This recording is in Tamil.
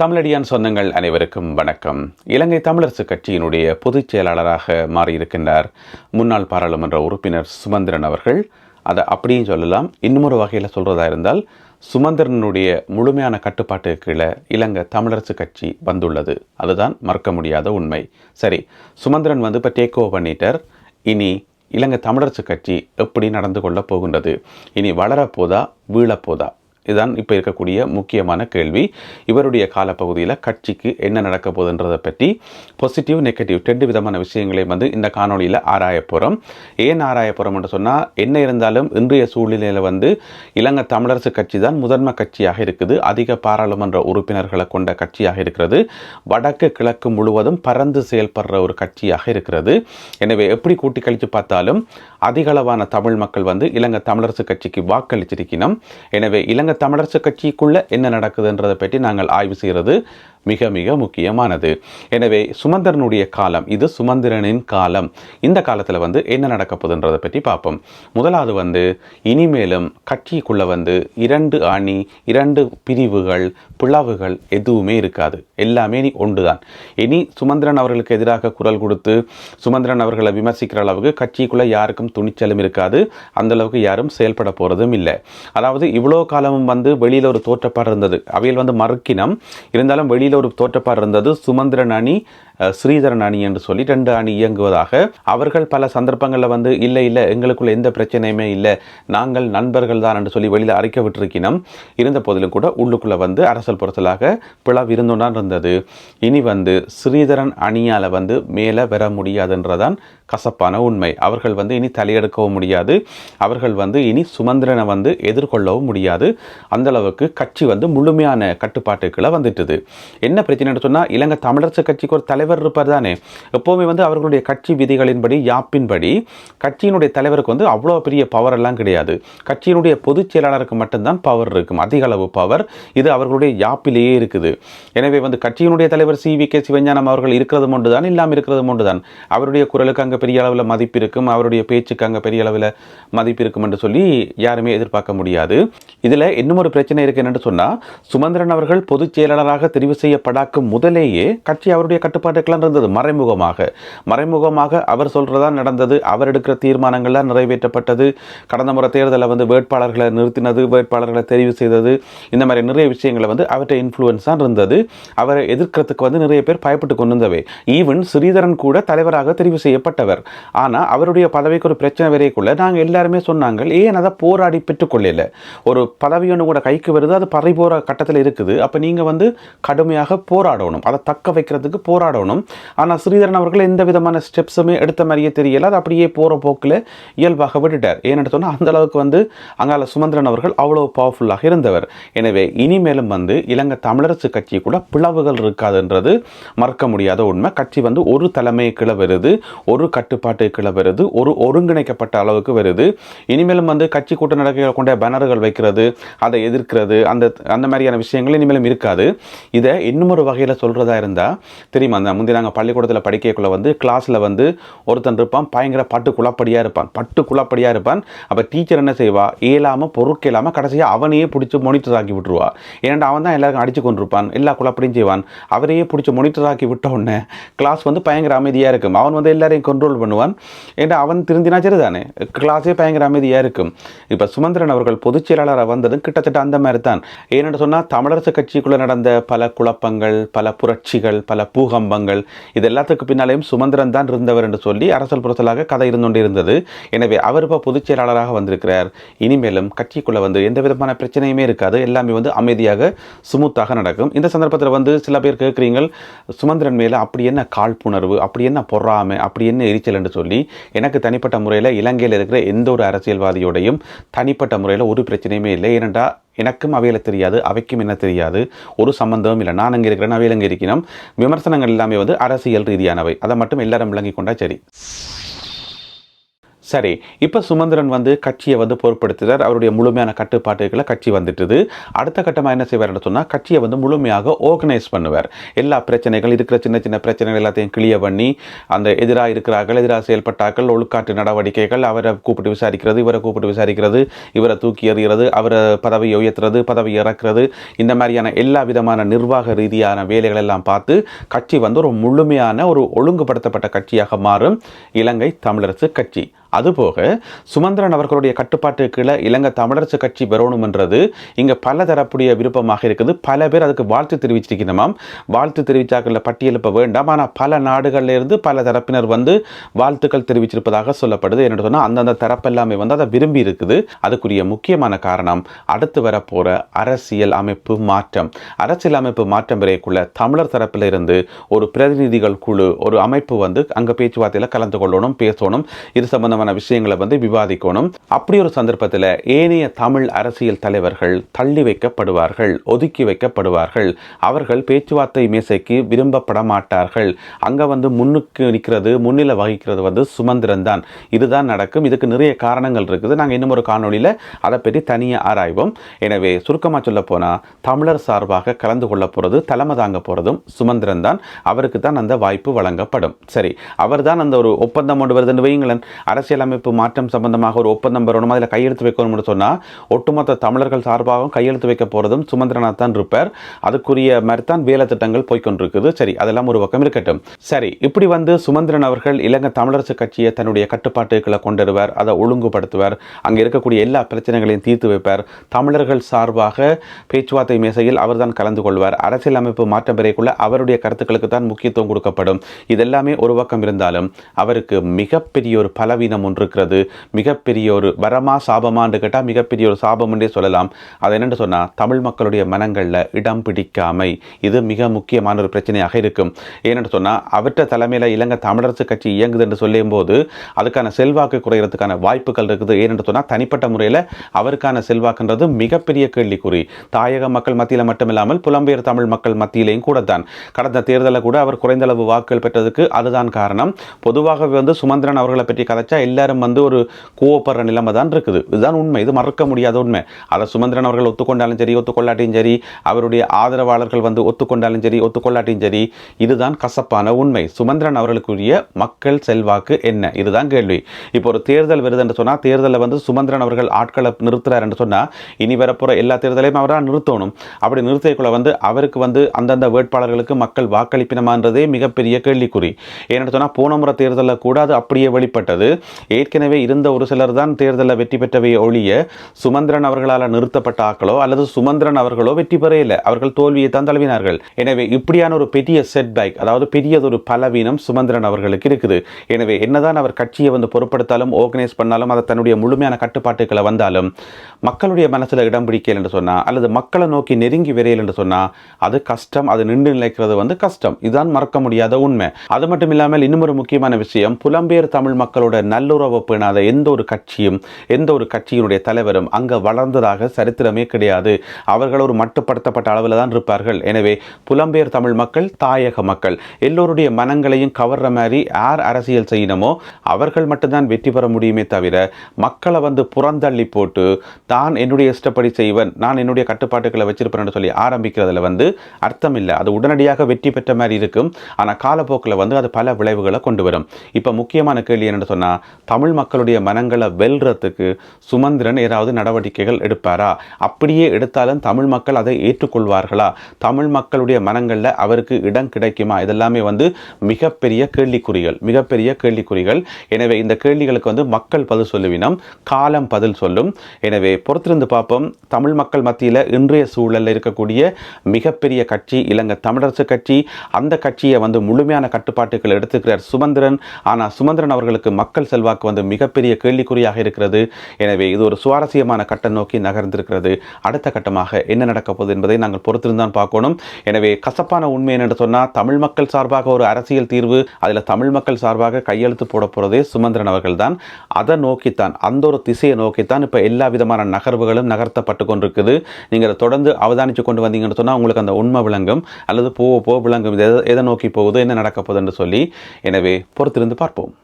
தமிழடியான் சொந்தங்கள் அனைவருக்கும் வணக்கம். இலங்கை தமிழரசு கட்சியினுடைய பொதுச் செயலாளராக மாறியிருக்கின்றார் முன்னாள் பாராளுமன்ற உறுப்பினர் சுமந்திரன் அவர்கள். அதை அப்படியும் சொல்லலாம். இன்னுமொரு வகையில் சொல்கிறதா இருந்தால் சுமந்திரனுடைய முழுமையான கட்டுப்பாட்டு கீழே இலங்கை தமிழரசு கட்சி வந்துள்ளது. அதுதான் மறக்க முடியாத உண்மை. சரி சுமந்திரன் வந்து இப்போ டேக் ஓவர் பண்ணிட்டார். இனி இலங்கை தமிழரசு கட்சி எப்படி நடந்து கொள்ளப் போகின்றது? இனி வளரப்போதா வீழப்போதா இதுதான் இப்போ இருக்கக்கூடிய முக்கியமான கேள்வி. இவருடைய காலப்பகுதியில் கட்சிக்கு என்ன நடக்க போகுதுன்றதை பற்றி பாசிட்டிவ் நெகட்டிவ் ரெண்டு விதமான விஷயங்களை வந்து இந்த காணொளியில் ஆராய போகிறோம் ஏன் ஆராய போகிறோம் என்று சொன்னால் என்ன இருந்தாலும் இன்றைய சூழ்நிலையில் வந்து இலங்கை தமிழரசு கட்சி தான் முதன்மை கட்சியாக இருக்குது. அதிக பாராளுமன்ற உறுப்பினர்களை கொண்ட கட்சியாக இருக்கிறது. வடக்கு கிழக்கு முழுவதும் பறந்து செயல்படுற ஒரு கட்சியாக இருக்கிறது. எனவே எப்படி கூட்டி கழித்து பார்த்தாலும் அதிகளவான தமிழ் மக்கள் வந்து இலங்கை தமிழரசு கட்சிக்கு வாக்களிச்சிருக்கணும். எனவே இலங்கை தமிழரசு கட்சிக்குள்ளே என்ன நடக்குதுன்றதை பற்றி நாங்கள் ஆய்வு செய்கிறது மிக மிக முக்கியமானது. எனவே சுமந்திரனுடைய காலம் இது சுமந்திரனின் காலம். இந்த காலத்தில் வந்து என்ன நடக்க போகுதுன்றதை பற்றி பார்ப்போம். முதலாவது வந்து இனிமேலும் கட்சிக்குள்ளே வந்து இரண்டு அணி இரண்டு பிரிவுகள் பிளவுகள் எதுவுமே இருக்காது. எல்லாமே நீ ஒன்றுதான். இனி சுமந்திரன் அவர்களுக்கு எதிராக குரல் கொடுத்து சுமந்திரன் அவர்களை விமர்சிக்கிற அளவுக்கு கட்சிக்குள்ளே யாருக்கும் துணிச்சலும் இருக்காது. அந்த அளவுக்கு யாரும் செயல்பட போகிறதும் இல்லை. அதாவது இவ்வளோ காலமும் வந்து வெளியில் ஒரு தோற்றப்பாடு இருந்தது. அவையில் வந்து மறுக்கினம். இருந்தாலும் வெளியில் அணியில் ஒரு தோற்றப்பாடு இருந்தது. சுமந்திரன் அணி ஸ்ரீதரன் அணி என்று சொல்லி ரெண்டு அணி இயங்குவதாக அவர்கள் பல சந்தர்ப்பங்களில் வந்து இல்லை இல்லை எங்களுக்குள்ள எந்த பிரச்சனையுமே இல்லை நாங்கள் நண்பர்கள் தான் என்று சொல்லி வெளியில் அறிக்கை விட்டிருக்கினோம். இருந்த போதிலும் கூட உள்ளுக்குள்ளே வந்து அரசல் புறத்தலாக பிளவு இருந்தோன்னா இருந்தது. இனி வந்து ஸ்ரீதரன் அணியால் வந்து மேலே வர முடியாதுன்றதான் கசப்பான உண்மை. அவர்கள் வந்து இனி தலையெடுக்கவும் முடியாது. அவர்கள் வந்து இனி சுமந்திரனை வந்து எதிர்கொள்ளவும் முடியாது. அந்த அளவுக்கு கட்சி வந்து முழுமையான கட்டுப்பாட்டுக்களை வந்துட்டுது. என்ன பிரச்சனைன்னு சொன்னால் இலங்கை தமிழரசு கட்சிக்கு ஒரு தலைவர் இருப்பார் தானே எப்போவுமே வந்து அவர்களுடைய கட்சி விதிகளின்படி யாப்பின்படி கட்சியினுடைய தலைவருக்கு வந்து அவ்வளோ பெரிய பவர் எல்லாம் கிடையாது. கட்சியினுடைய பொதுச் செயலாளருக்கு மட்டும்தான் பவர் இருக்கும். அதிக அளவு பவர் இது அவர்களுடைய யாப்பிலேயே இருக்குது. எனவே வந்து கட்சியினுடைய தலைவர் சி. வி. கே. சிவஞானம் அவர்கள் இருக்கிறது ஒன்றுதான் இல்லாமல் இருக்கிறது ஒன்றுதான். அவருடைய குரலுக்கு அங்கே பெரிய அளவில் மதிப்பு இருக்கும் அவருடைய பேச்சுக்கு அங்கே பெரிய அளவில் மதிப்பு இருக்கும் என்று சொல்லி யாருமே எதிர்பார்க்க முடியாது. இதில் இன்னும் ஒரு பிரச்சனை இருக்கு என்னென்னு சொன்னால் சுமந்திரன் அவர்கள் பொதுச் செயலாளராக தெரிவு செய்யப்படாக்கும் முதலேயே கட்சி அவருடைய கட்டுப்பாட்டுக்கெல்லாம் இருந்தது மறைமுகமாக. மறைமுகமாக அவர் சொல்கிறதா நடந்தது அவர் எடுக்கிற தீர்மானங்கள்லாம் நிறைவேற்றப்பட்டது. கடந்த முறை தேர்தலில் வந்து வேட்பாளர்களை நிறுத்தினது வேட்பாளர்களை தெரிவு செய்தது. இந்த மாதிரி நிறைய விஷயங்களை வந்து அவர்கிட்ட இன்ஃப்ளூயன்ஸாக இருந்தது. அவரை எதிர்க்கிறதுக்கு வந்து நிறைய பேர் பயப்பட்டு கொண்டு வந்தவை ஈவன் ஸ்ரீதரன் கூட தலைவராக தெரிவு செய்யப்பட்டவர். ஆனால் அவருடைய பதவிக்கு ஒரு பிரச்சனை வரைக்குள்ள நாங்கள் எல்லாருமே சொன்னாங்க ஏன் அதை போராடி பெற்றுக்கொள்ளல? ஒரு பதவி ஒன்று கூட கைக்கு வருது அது பறிபோற கட்டத்தில் இருக்குது. அப்போ நீங்கள் வந்து கடுமையாக போராடணும். அதை தக்க வைக்கிறதுக்கு போராடணும். ஆனால் ஸ்ரீதரன் அவர்கள் எந்த விதமான ஸ்டெப்ஸுமே எடுத்த மாதிரியே தெரியல. அது அப்படியே போகிற போக்கில் இயல்பாக விட்டுட்டார். ஏன்னு சொன்னால் அந்த அளவுக்கு வந்து அங்கால சுமந்திரன் அவர்கள் அவ்வளோ பவர்ஃபுல்லாக இருந்தவர். எனவே இனிமேலும் வந்து இலங்கை தமிழரசு கட்சி கூட பிளவுகள் இருக்காதுன்றது மறக்க முடியாத உண்மை. கட்சி வந்து ஒரு தலைமையை கீழே வருது ஒரு கட்டுப்பாட்டு கீழே வருது ஒரு ஒருங்கிணைக்கப்பட்ட அளவுக்கு வருது இனிமேலும் வந்து கட்சி கூட்ட நடக்கைகள் கொண்ட பேனர்கள் வைக்கிறது அதை எதிர்க்கிறது அந்த அந்த மாதிரியான விஷயங்கள் இனிமேலும் இருக்காது. இதை இன்னும் ஒரு வகையில் சொல்கிறதா இருந்தால் தெரியுமா அந்த முந்தைய நாங்கள் பள்ளிக்கூடத்தில் படிக்கக்குள்ளே வந்து கிளாஸில் வந்து ஒருத்தன் இருப்பான் பயங்கர பட்டு குழப்படியாக இருப்பான். பட்டு குழப்படியாக இருப்பான். அப்போ டீச்சர் என்ன செய்வா? இயலாமல் பொருட்கேலாமல் கடைசியாக அவனையே பிடிச்சி மொனிட்டர் ஆக்கி விட்டுருவா. ஏன்னா அவன் தான் எல்லாருக்கும் அடித்து கொண்டிருப்பான். எல்லா குழப்படியும் செய்வான். அவரையே பிடிச்சி மொனிட்டர் ஆக்கி விட்ட உடனே கிளாஸ் வந்து பயங்கர அமைதியாக இருக்கும். அவன் வந்து எல்லாரையும் கண்ட்ரோல் பண்ணுவான். ஏன்னா அவன் திருந்தினா சரிதானே? கிளாஸே பயங்கர அமைதியாக இருக்கும். இப்போ சுமந்திரன் அவர்கள் பொதுச் செயலாளராக வந்ததும் கிட்டத்தட்ட அந்த மாதிரி தான் ஏன்னு சொன்னால் தமிழரசு கட்சிக்குள்ளே நடந்த பல குழப்பங்கள் பல புரட்சிகள் பல பூகம்பங்கள் இது எல்லாத்துக்கு பின்னாலேயும் சுமந்திரன் தான் இருந்தவர் என்று சொல்லி அரசல் புரசலாக கதை இருந்து கொண்டிருந்தது. எனவே அவர் இப்போ பொதுச் செயலாளராக வந்திருக்கிறார். இனிமேலும் கட்சிக்குள்ளே வந்து எந்த விதமான பிரச்சனையுமே இருக்காது. எல்லாமே வந்து அமைதியாக சுமூத்தாக நடக்கும். இந்த சந்தர்ப்பத்தில் வந்து சில பேர் கேட்குறீங்க சுமந்திரன் மேலே அப்படி என்ன காழ்ப்புணர்வு அப்படி என்ன பொறாமை அப்படி என்ன எரிச்சல் என்று சொல்லி எனக்கு தனிப்பட்ட முறையில் இலங்கையில் இருக்கிற எந்த ஒரு அரசியல்வாதியோடையும் தனிப்பட்ட முறையில் ஒரு பிரச்சனையுமே இல்லை. ஏனென்றால் எனக்கும் அவையில் தெரியாது அவைக்கும் என்ன தெரியாது ஒரு சம்பந்தமும் இல்லை. நான் அங்கே இருக்கிறேன் அவையில் அங்கே இருக்கிறோம். விமர்சனங்கள் எல்லாமே வந்து அரசியல் ரீதியானவை. அதை மட்டும் எல்லாரும் விளங்கி கொண்டா சரி. சரி இப்போ சுமந்திரன் வந்து கட்சியை வந்து பொருட்படுத்துகிறார் அவருடைய முழுமையான கட்டுப்பாட்டுகளை கட்சி வந்துட்டுது. அடுத்த கட்டமாக என்ன செய்வார்னு சொன்னால் கட்சியை வந்து முழுமையாக ஆர்கனைஸ் பண்ணுவார். எல்லா பிரச்சனைகள் இருக்கிற சின்ன சின்ன பிரச்சனைகள் எல்லாத்தையும் கிளிய பண்ணி அந்த எதிராக இருக்கிறார்கள் எதிராக செயல்பட்டார்கள் ஒழுக்காட்டு நடவடிக்கைகள் அவரை கூப்பிட்டு விசாரிக்கிறது இவரை கூப்பிட்டு விசாரிக்கிறது இவரை தூக்கி எறிகிறது அவரை பதவியை உயர்த்துறது பதவி இறக்குறது இந்த மாதிரியான எல்லா விதமான நிர்வாக ரீதியான வேலைகள் எல்லாம் பார்த்து கட்சி வந்து ஒரு முழுமையான ஒரு ஒழுங்குபடுத்தப்பட்ட கட்சியாக மாறும். இலங்கை தமிழரசு கட்சி. அதுபோக சுமந்திரன் அவர்களுடைய கட்டுப்பாட்டு கீழே இலங்கை தமிழரசு கட்சி வரணும்ன்றது இங்கே பல தரப்புடைய விருப்பமாக இருக்குது. பல பேர் அதுக்கு வாழ்த்து தெரிவிச்சிருக்கணுமாம் வாழ்த்து தெரிவித்தாக்களில் பட்டியலிப்ப வேண்டாம். ஆனால் பல நாடுகளில் இருந்து பல தரப்பினர் வந்து வாழ்த்துக்கள் தெரிவிச்சிருப்பதாக சொல்லப்படுது. என்ன சொன்னால் அந்தந்த தரப்பு எல்லாமே வந்து அதை விரும்பி இருக்குது. அதுக்குரிய முக்கியமான காரணம் அடுத்து வரப்போகிற அரசியல் அமைப்பு மாற்றம். அரசியல் அமைப்பு மாற்றம் வரைக்குள்ள தமிழர் தரப்பில் இருந்து ஒரு பிரதிநிதிகள் குழு ஒரு அமைப்பு வந்து அங்கே பேச்சுவார்த்தையில் கலந்து கொள்ளணும் பேசணும். இது சம்பந்தமான விஷயங்களை வந்து விவாதிக்கணும். அப்படி ஒரு சந்தர்ப்பத்தில் ஏனைய தமிழ் அரசியல் தலைவர்கள் தள்ளி வைக்கப்படுவார்கள் ஒதுக்கி வைக்கப்படுவார்கள். அவர்கள் பேச்சுவார்த்தை மேசைக்கு விரும்பப்பட மாட்டார்கள் அங்கே வந்து முன்னுக்கு நிற்கிறது முன்னிலை வகிக்கிறது வந்து சுமந்திரன் தான். இதுதான் நடக்கும். இதுக்கு நிறைய காரணங்கள் இருக்குது. நாங்கள் இன்னும் ஒரு காணொலியில் அதை பற்றி தனியாக ஆராய்வோம். எனவே சுருக்கமாக சொல்ல போனால் தமிழர் சார்பாக கலந்து கொள்ள போகிறது தலைமை தாங்க போகிறதும் சுமந்திரன் தான். அவருக்கு தான் அந்த வாய்ப்பு வழங்கப்படும். சரி அவர் தான் அந்த ஒரு ஒப்பந்தம் கொண்டு வருதுன்னு வைங்களேன் அரசியலமைப்பு மாற்றம் சம்பந்தமாக ஒரு ஒப்பந்தம் வரணும் அதில் கையெழுத்து வைக்கணும்னு சொன்னால் ஒட்டுமொத்த தமிழர்கள் சார்பாகவும் கையெழுத்து வைக்க போகிறதும் சுமந்திரநாத் தான் இருப்பார். அதுக்குரிய மாதிரி தான் வேலை திட்டங்கள் போய்க்கொண்டிருக்குது. சரி அதெல்லாம் ஒரு பக்கம் இருக்கட்டும். சரி இப்படி வந்து சுமந்திரன் அவர்கள் இலங்கை தமிழரசு கட்சியை தன்னுடைய கட்டுப்பாட்டுகளை கொண்டுடுவார் அதை ஒழுங்குபடுத்துவார். அங்கே இருக்கக்கூடிய எல்லா பிரச்சனைகளையும் தீர்த்து வைப்பார். தமிழர்கள் சார்பாக பேச்சுவார்த்தை மேசையில் அவர்தான் கலந்து கொள்வார். அரசியலமைப்பு மாற்றம் பெறைக்குள்ள அவருடைய கருத்துக்களுக்கு தான் முக்கியத்துவம் கொடுக்கப்படும். இதெல்லாமே ஒரு பக்கம் இருந்தாலும் அவருக்கு மிகப்பெரிய ஒரு பலவீனம் ஒன்று இருக்கிறது மிகப்பெரிய ஒரு வரமா சாபமான்னு கேட்டால் மிகப்பெரிய ஒரு சாபம்ன்றே சொல்லலாம். அது என்னென்னு சொன்னால் தமிழ் மக்களுடைய மனங்களில் இடம் பிடிக்காமை. இது மிக முக்கியமான ஒரு பிரச்சனையாக இருக்கும். ஏனென்று சொன்னால் அவற்ற தலைமையில் இலங்கை தமிழரசு கட்சி இயங்குது என்று சொல்லும் போது அதுக்கான செல்வாக்கு குறைகிறதுக்கான வாய்ப்புகள் இருக்குது. ஏனென்று சொன்னால் தனிப்பட்ட முறையில் அவருக்கான செல்வாக்குன்றது மிகப்பெரிய கேள்விக்குறி. தாயக மக்கள் மத்தியில் மட்டுமில்லாமல் புலம்பெயர் தமிழ் மக்கள் மத்தியிலையும் கூட தான் கடந்த தேர்தலில் கூட அவர் குறைந்த அளவு வாக்குகள் பெற்றதுக்கு அதுதான் காரணம். பொதுவாகவே வந்து சுமந்திரன் அவர்களை பற்றி கதைச்சா எல்லாரும் வந்து ஒரு கோவப்படுற நிலைமை தான் இருக்குது. இதுதான் உண்மை. இது மறக்க முடியாத உண்மை. அதை சுமந்திரன் அவர்கள் ஒத்துக்கொண்டாலும் சரி ஒத்துக்கொள்ளாட்டியும் சரி அவருடைய ஆதரவாளர்கள் வந்து ஒத்துக்கொண்டாலும் சரி ஒத்துக்கொள்ளாட்டியும் சரி இதுதான் கசப்பான உண்மை. சுமந்திரன் அவர்களுக்குரிய மக்கள் செல்வாக்கு என்ன? இதுதான் கேள்வி. இப்போ ஒரு தேர்தல் வருது என்று சொன்னால் தேர்தலில் வந்து சுமந்திரன் அவர்கள் ஆட்களை நிறுத்துறார் என்று சொன்னால் இனி வரப்போகிற எல்லா தேர்தலையும் அவராக நிறுத்தணும். அப்படி நிறுத்தியக்குள்ள வந்து அவருக்கு வந்து அந்தந்த வேட்பாளர்களுக்கு மக்கள் வாக்களிப்பினமான்றதே மிகப்பெரிய கேள்விக்குறி. ஏன்னு சொன்னால் போன முறை தேர்தலில் கூட அது அப்படியே வெளிப்பட்டது. ஏற்கனவே இருந்த ஒரு சிலர் தான் தேர்தலில் வெற்றி பெற்றவை ஒழிய சுமந்திரன் அவர்களால் நிறுத்தப்பட்ட ஆக்களோ அல்லது சுமந்திரன் அவர்களோ வெற்றி பெறையில்லை அவர்கள் தோல்வியை தான் தழுவினார்கள். எனவே இப்படியான ஒரு பெரிய செட்பேக் அதாவது பெரியதொரு பலவீனம் சுமந்திரன் அவர்களுக்கு இருக்குது. எனவே என்னதான் அவர் கட்சியை வந்து பொருட்படுத்தாலும் ஆர்கனைஸ் பண்ணாலும் அதை தன்னுடைய முழுமையான கட்டுப்பாட்டுகளை வந்தாலும் மக்களுடைய மனசில் இடம் பிடிக்கல என்று சொன்னால் அல்லது மக்களை நோக்கி நெருங்கி விரையல் என்று சொன்னால் அது கஷ்டம் அது நின்று நிலைக்கிறது வந்து கஷ்டம். இதுதான் மறக்க முடியாத உண்மை. அது மட்டும் இல்லாமல் இன்னும் ஒரு முக்கியமான விஷயம் புலம்பெயர் தமிழ் மக்களோட நல்ல நல்லுறவு பேணாத எந்த ஒரு கட்சியும் எந்த ஒரு கட்சியினுடைய தலைவரும் அங்கே வளர்ந்ததாக சரித்திரமே கிடையாது. அவர்கள் ஒரு மட்டுப்படுத்தப்பட்ட அளவில் தான் இருப்பார்கள். எனவே புலம்பெயர் தமிழ் மக்கள் தாயக மக்கள் எல்லோருடைய மனங்களையும் கவர்ற மாதிரி யார் அரசியல் செய்யணுமோ அவர்கள் மட்டும்தான் வெற்றி பெற முடியுமே தவிர மக்களை வந்து புறந்தள்ளி போட்டு தான் என்னுடைய இஷ்டப்படி செய்வன் நான் என்னுடைய கட்டுப்பாட்டுகளை வச்சிருப்பேன் சொல்லி ஆரம்பிக்கிறதுல வந்து அர்த்தம் இல்லை அது உடனடியாக வெற்றி பெற்ற மாதிரி இருக்கும். ஆனால் காலப்போக்கில் வந்து அது பல விளைவுகளை கொண்டு வரும். இப்போ முக்கியமான கேள்வி என்னென்னு சொன்னால் தமிழ் மக்களுடைய மனங்களை வெல்றதுக்கு சுமந்திரன் ஏதாவது நடவடிக்கைகள் எடுப்பாரா? அப்படியே எடுத்தாலும் தமிழ் மக்கள் அதை ஏற்றுக்கொள்வார்களா? தமிழ் மக்களுடைய மனங்களில் அவருக்கு இடம் கிடைக்குமா? இதெல்லாமே வந்து மிகப்பெரிய கேள்விக்குறிகள் மிகப்பெரிய கேள்விக்குறிகள். எனவே இந்த கேள்விகளுக்கு வந்து மக்கள் பதில் சொல்லுவினம் காலம் பதில் சொல்லும். எனவே பொறுத்திருந்து பார்ப்போம். தமிழ் மக்கள் மத்தியில் இன்றைய சூழலில் இருக்கக்கூடிய மிகப்பெரிய கட்சி இலங்கை தமிழரசு கட்சி அந்த கட்சியை வந்து முழுமையான கட்டுப்பாட்டுகள் எடுத்துக்கிறார் சுமந்திரன். ஆனால் சுமந்திரன் அவர்களுக்கு மக்கள் செல்வாக்கு வந்து மிகப்பெரிய கேள்விக்குறியாக இருக்கிறது. எனவே இது ஒரு சுவாரஸ்யமான கட்டம் நோக்கி நகர்ந்திருக்கிறது. அடுத்த கட்டமாக என்ன நடக்க போகுது என்பதை நாங்கள் பொறுத்திருந்தான் பார்க்கணும். எனவே கசப்பான உண்மை என்னென்னு சொன்னால் தமிழ் மக்கள் சார்பாக ஒரு அரசியல் தீர்வு அதில் தமிழ் மக்கள் சார்பாக கையெழுத்து போட போகிறதே சுமந்திரன் அவர்கள் தான் அதை நோக்கித்தான் அந்த ஒரு திசையை நோக்கித்தான் இப்போ எல்லா விதமான நகர்வுகளும் நகர்த்தப்பட்டு கொண்டிருக்குது. நீங்கள் அதை தொடர்ந்து அவதானித்து கொண்டு வந்தீங்கன்னு சொன்னால் உங்களுக்கு அந்த உண்மை விளங்கும். அல்லது போக போக விளங்கும். எதை- எதை நோக்கி போகுது என்ன நடக்க போகுதுன்னு சொல்லி எனவே பொறுத்திருந்து பார்ப்போம்.